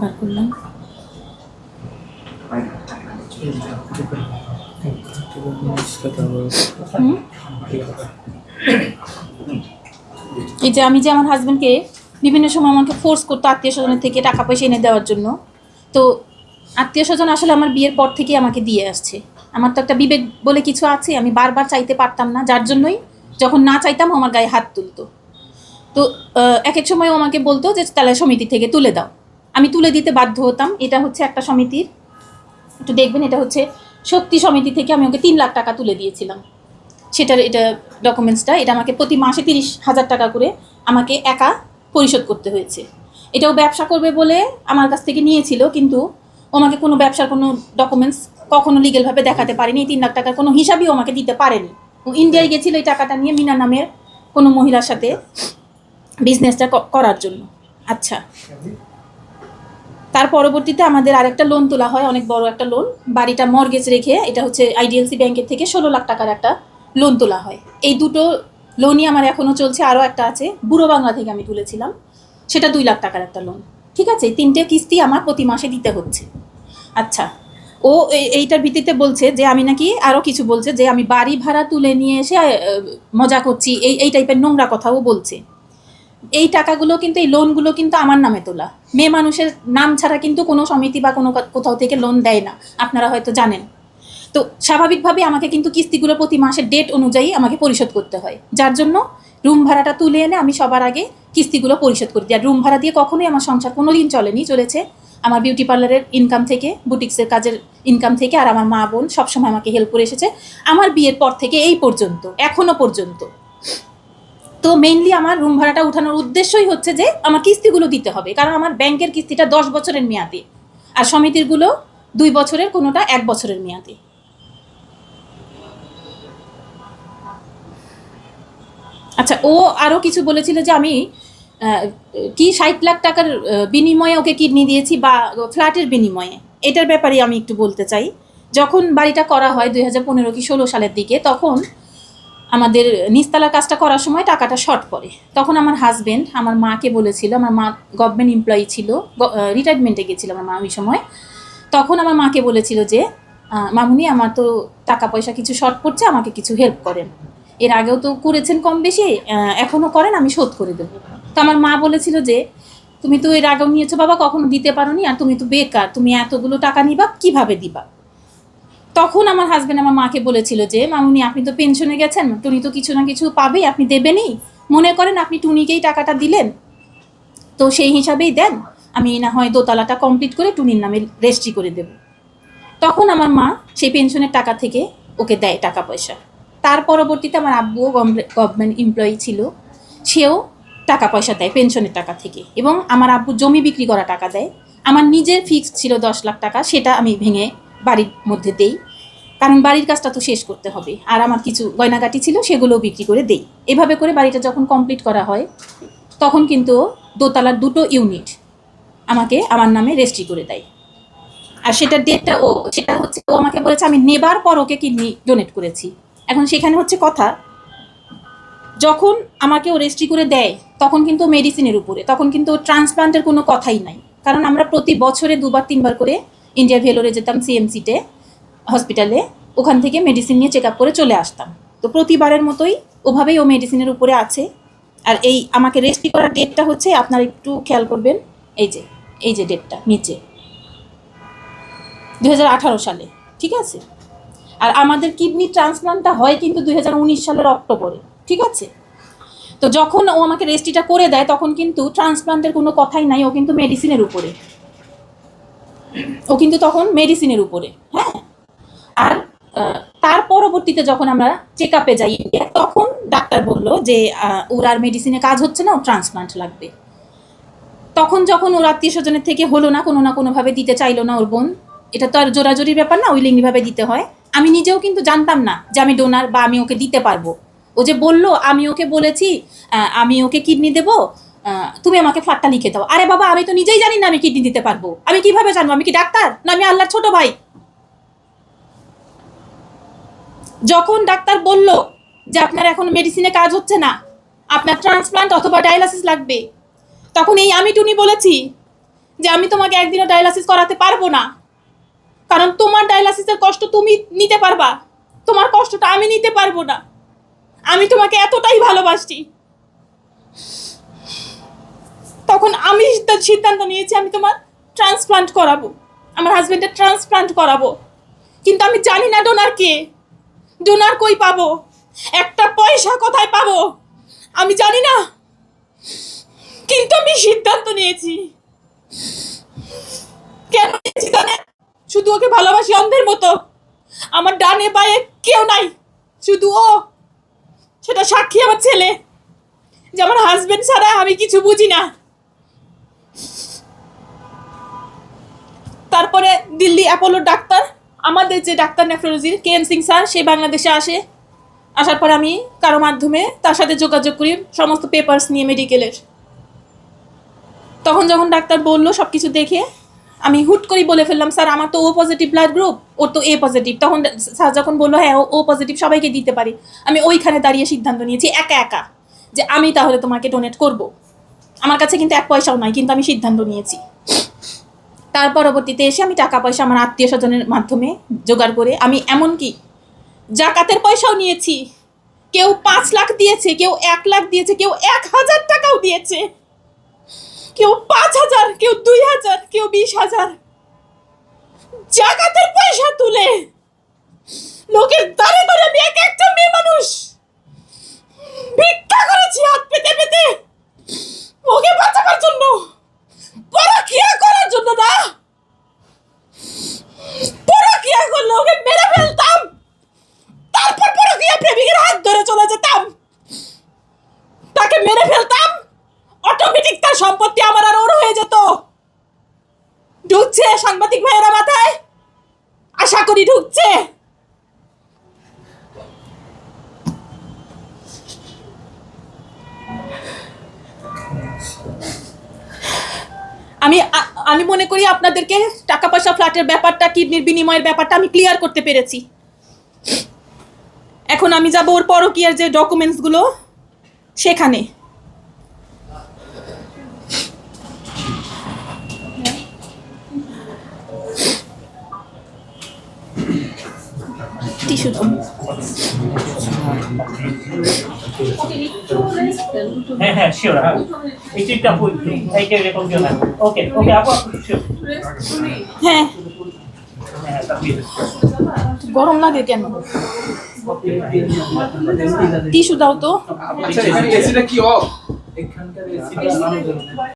Bakulang. Hmm? এই যে আমি যে আমার হাজব্যান্ডকে বিভিন্ন সময় আমাকে ফোর্স করতো আত্মীয় স্বজনের থেকে টাকা পয়সা এনে দেওয়ার জন্য। তো আত্মীয় স্বজন আসলে আমার বিয়ের পর থেকে আমাকে দিয়ে আসছে। আমার তো একটা বিবেক বলে কিছু আছে, আমি বারবার চাইতে পারতাম না, যার জন্যই যখন না চাইতাম আমার গায়ে হাত তুলতো। তো এক এক সময় আমাকে বলতো যে তাহলে সমিতি থেকে তুলে দাও। আমি তুলে দিতে বাধ্য হতাম, এটা হচ্ছে একটা সমিতির। একটু দেখবেন, এটা হচ্ছে শক্তি সমিতি থেকে আমি ওকে তিন লাখ টাকা তুলে দিয়েছিলাম। সেটার এটা ডকুমেন্টসটা এটা আমাকে প্রতি মাসে তিরিশ হাজার টাকা করে আমাকে একা পরিশোধ করতে হয়েছে। এটাও ব্যবসা করবে বলে আমার কাছ থেকে নিয়েছিল, কিন্তু আমাকে কোনো ব্যবসার কোনো ডকুমেন্টস কখনো লিগেলভাবে দেখাতে পারেনি। তিন লাখ টাকার কোনো হিসাবই আমাকে দিতে পারেনি। ও ইন্ডিয়ায় গেছিল এই টাকাটা নিয়ে মিনা নামের কোনো মহিলার সাথে বিজনেসটা করার জন্য। আচ্ছা। তার পরবর্তীতে আমাদের আরেকটা লোন তোলা হয়, অনেক বড় একটা লোন বাড়িটা মর্গেজ রেখে, এটা হচ্ছে আইডিএলসি ব্যাংকের থেকে ষোলো লাখ টাকার একটা লোন তোলা হয়। এই দুটো লোনই আমার এখনও চলছে, আরও একটা আছে, বুড়ো বাংলা থেকে আমি তুলেছিলাম। সেটা দুই লাখ টাকার একটা লোন ঠিক আছে? তিনটে কিস্তি আমার প্রতি মাসে দিতে হচ্ছে। আচ্ছা ও এই- এইটার ভিত্তিতে বলছে যে আমি নাকি আরও কিছু বলছে যে আমি বাড়ি ভাড়া তুলে নিয়ে এসে মজা করছি, এই এই টাইপের নোংরা কথাও বলছে। এই টাকাগুলো কিন্তু, এই লোনগুলো কিন্তু আমার নামে তোলা। মেয়ে মানুষের নাম ছাড়া কিন্তু কোনো সমিতি বা কোনো কোথাও থেকে লোন দেয় না। আপনারা হয়তো জানেন। তো স্বাভাবিকভাবে আমাকে কিন্তু কিস্তিগুলো প্রতি মাসের ডেট অনুযায়ী আমাকে পরিশোধ করতে হয়। যার জন্য রুম ভাড়াটা তুলে এনে আমি সবার আগে কিস্তিগুলো পরিশোধ করে। আর রুম ভাড়া দিয়ে কখনোই আমার সংসার কোনো দিন চলেনি, চলেছে আমার বিউটি পার্লারের ইনকাম থেকে বুটিক্সের কাজের ইনকাম থেকে, আর আমার মা বোন সবসময় আমাকে হেল্প করে এসেছে। আমার বিয়ের পর থেকে এই পর্যন্ত, এখনও পর্যন্ত। তো মেইনলি আমার রুম ভাড়াটা উঠানোর উদ্দেশ্যই হচ্ছে যে আমার কিস্তিগুলো দিতে হবে। কারণ আমার ব্যাংকের কিস্তিটা দশ বছরের মেয়াদে, আর সমিতিরগুলো দুই বছরের, কোনোটা এক বছরের মেয়াদি। আচ্ছা ও আরও কিছু বলেছিল যে আমি কি ষাট লাখ টাকার বিনিময়ে ওকে কিডনি দিয়েছি বা ফ্ল্যাটের বিনিময়ে। এটার ব্যাপারে আমি একটু বলতে চাই। যখন বাড়িটা করা হয় দুই হাজার পনেরো কি ষোলো সালের দিকে, তখন আমাদের নিস্তালার কাজটা করার সময় টাকাটা শর্ট পড়ে। তখন আমার হাজবেন্ড আমার মাকে বলেছিল, আমার মা গভর্নমেন্ট এমপ্লয়ি ছিল রিটায়ারমেন্টে গেছিল আমার মা ওই সময়। তখন আমার মাকে বলেছিল যে মামুনি, আমার তো টাকা পয়সা কিছু শর্ট পড়ছে, আমাকে কিছু হেল্প করেন। এর আগেও তো করেছেন কম বেশি এখনও করেন, আমি শোধ করে দেবো। তো আমার মা বলেছিল যে, তুমি তো এর আগেও নিয়েছো বাবা, কখনো দিতে পারোনি, আর তুমি তো বেকার, তুমি এতগুলো টাকা নিবা, কীভাবে দিবা? তখন আমার হাজবেন্ড আমার মাকে বলেছিল যে, মামুনি, আপনি তো পেনশনে গেছেন, টুনি তো কিছু না কিছু পাবেই, আপনি দেবেনই। মনে করেন আপনি টুনিকেই টাকাটা দিলেন, তো সেই হিসাবেই দেন, আমি না হয় দোতলাটা কমপ্লিট করে টুনির নামে রেজিস্ট্রি করে দেব। তখন আমার মা সেই পেনশনের টাকা থেকে ওকে দেয় টাকা পয়সা। তার পরবর্তীতে আমার আব্বুও গভর্নমেন্ট এমপ্লয়ি ছিল। সেও টাকা পয়সা দেয় পেনশনের টাকা থেকে। এবং আমার আব্বু জমি বিক্রি করা টাকা দেয়। আমার নিজের ফিক্সড ছিল দশ লাখ টাকা, সেটা আমি ভেঙে বাড়ির মধ্যে দেই। কারণ বাড়ির কাজটা তো শেষ করতে হবে। আর আমার কিছু গয়নাগাটি ছিল, সেগুলোও বিক্রি করে দেই। এভাবে করে বাড়িটা যখন কমপ্লিট করা হয়, তখন কিন্তু দোতলার দুটো ইউনিট আমাকে আমার নামে রেজিস্ট্রি করে দেয়। আর সেটার ডেটটা ও, সেটা হচ্ছে ও আমাকে বলেছে, আমি নেবার পর ওকে কিডনি ডোনেট করেছি। এখন সেখানে হচ্ছে কথা। যখন আমাকে ও রেজিস্ট্রি করে দেয়, তখন কিন্তু মেডিসিনের উপরে, তখন কিন্তু ট্রান্সপ্লান্টের কোনো কথাই নাই। কারণ আমরা প্রতি বছরে দুবার, তিনবার করে ইন্ডিয়া ভেলোরে যেতাম সিএমসিতে হসপিটালে ওখান থেকে মেডিসিন নিয়ে চেক আপ করে চলে আসতাম। তো প্রতিবারের মতোই ওভাবেই ও মেডিসিনের উপরে আছে। আর এই আমাকে রেজিস্ট্রি করার ডেটটা হচ্ছে, আপনারা একটু খেয়াল করবেন, এই যে এই যে ডেটটা নিচে। দু হাজার আঠারো সালে, ঠিক আছে? আর আমাদের কিডনি ট্রান্সপ্লান্টটা হয় কিন্তু দু হাজার উনিশ সালের অক্টোবরে, ঠিক আছে? তো যখন ও আমাকে রেজিস্ট্রিটা করে দেয়, তখন কিন্তু ট্রান্সপ্লান্টের কোনো কথাই নাই, ও কিন্তু মেডিসিনের উপরে। ও কিন্তু তখন মেডিসিনের উপরে হ্যাঁ? আর তার পরবর্তীতে যখন আমরা চেক আপে যাই তখন ডাক্তার বলল যে ওর আর মেডিসিনে কাজ হচ্ছে না ও ট্রান্সপ্লান্ট লাগবে। তখন যখন ওর আত্মীয় স্বজনের থেকে হলো না, কোনো না কোনোভাবে দিতে চাইলো না ওর বোন, এটা তো আর জোরাজোরির ব্যাপার না উইলিংলিভাবে দিতে হয়। আমি নিজেও কিন্তু জানতাম না যে আমি ডোনার বা আমি ওকে দিতে পারব। ও যে বলল, আমি ওকে বলেছি আমি ওকে কিডনি দেবো তুমি আমাকে ফ্ল্যাটটা লিখে দাও। আরে বাবা, আমি তো নিজেই জানি না আমি কিডনি দিতে পারব। আমি কীভাবে জানব? আমি কি ডাক্তার? না, আমি আল্লাহর ছোট ভাই। যখন ডাক্তার বলল যে আপনার এখন মেডিসিনে কাজ হচ্ছে না, আপনার ট্রান্সপ্লান্ট অথবা ডায়ালাসিস লাগবে, তখন এই আমি টুনি বলেছি যে আমি তোমাকে একদিনও ডায়ালাসিস করাতে পারব না। কারণ তোমার ডায়ালাসিসের কষ্ট তুমি নিতে পারবা। তোমার কষ্টটা আমি নিতে পারব না। আমি তোমাকে এতটাই ভালোবাসি তখন আমি সিদ্ধান্ত নিয়েছি আমি তোমার ট্রান্সপ্লান্ট করাবো। আমার হাজবেন্ডের ট্রান্সপ্লান্ট করাবো। কিন্তু আমি জানি না ডোনার কে। ডোনার কই পাবো? একটা পয়সা কোথায় পাবো? আমি জানি না। কিন্তু আমি সিদ্ধান্ত নিয়েছি। কেন নিয়েছি জানেন শুধু ওকে ভালোবাসি অন্ধের মতো। আমার ডানে পায়ে কেউ নাই, শুধু ও। সেটা সাক্ষী আমার ছেলে, যে আমার হাজবেন্ড ছাড়া আমি কিছু বুঝি না। তারপরে দিল্লি অ্যাপোলোর ডাক্তার, আমাদের যে ডাক্তার নেফ্রোলজির কে এম সিং স্যার, সে বাংলাদেশে আসে। আসার পর আমি কারও মাধ্যমে তার সাথে যোগাযোগ করি, সমস্ত পেপার্স নিয়ে মেডিকেলের তখন যখন ডাক্তার বলল সব কিছু দেখে আমি হুট করেই বলে ফেললাম, স্যার, আমার তো ও পজিটিভ ব্লাড গ্রুপ ওর তো এ পজিটিভ তখন স্যার যখন বলল হ্যাঁ ও পজিটিভ সবাইকে দিতে পারি। আমি ওইখানে দাঁড়িয়ে সিদ্ধান্ত নিয়েছি, একা একা, যে আমি তাহলে তোমাকে ডোনেট করব। আমার কাছে কিন্তু এক পয়সাও নাই, কিন্তু আমি সিদ্ধান্ত নিয়েছি। তার পরবর্তীতে এসে আমি টাকা পয়সা আমার আত্মীয় স্বজনের মাধ্যমে জোগাড় করে আমি এমনকি জাকাতের পয়সাও নিয়েছি। কেউ পাঁচ লাখ দিয়েছে, কেউ এক লাখ দিয়েছে, কেউ এক হাজার টাকাও দিয়েছে। কেউ পাঁচ হাজার, কেউ দুই হাজার, কেউ বিশ হাজার। জাকাতের পয়সা তুলে লোকের দাঁড়ে দাঁড়ে আমি এক একটা মেয়ে মানুষ ভিক্ষা করেছি, হাত পেতে পেতে ওকে বাঁচাবার জন্য পরকিয়া করার জন্য না পরকিয়া করলে ওকে মেরে ফেলতাম তারপর পরকিয়া প্রেমিকের হাত ধরে চলে যেতাম তাকে মেরে ফেলতাম অটোমেটিক তার সম্পত্তি আমার আর ওর হয়ে যেত। ঢুকছে সাংবাদিক ভাইয়েরা মাথায়? আশা করি ঢুকছে। আমি আমি মনে করি আপনাদেরকে টাকা পয়সা ফ্ল্যাটের ব্যাপারটা, কিডনির বিনিময়ের ব্যাপারটা আমি ক্লিয়ার করতে পেরেছি। এখন আমি যাব ওর পরকীয়ার যে ডকুমেন্টসগুলো সেখানে। টিস্যু দাও। হ্যাঁ হ্যাঁ শিওর হ্যাঁ। এই চিপটা আপু এইটা এরকম দিও না। ওকে ওকে আপু আপু শিওর হ্যাঁ। হ্যাঁ তাহলে গরম লাগে কেন? টিস্যু দাও তো। আচ্ছা এখানে এসিটা কি অফ?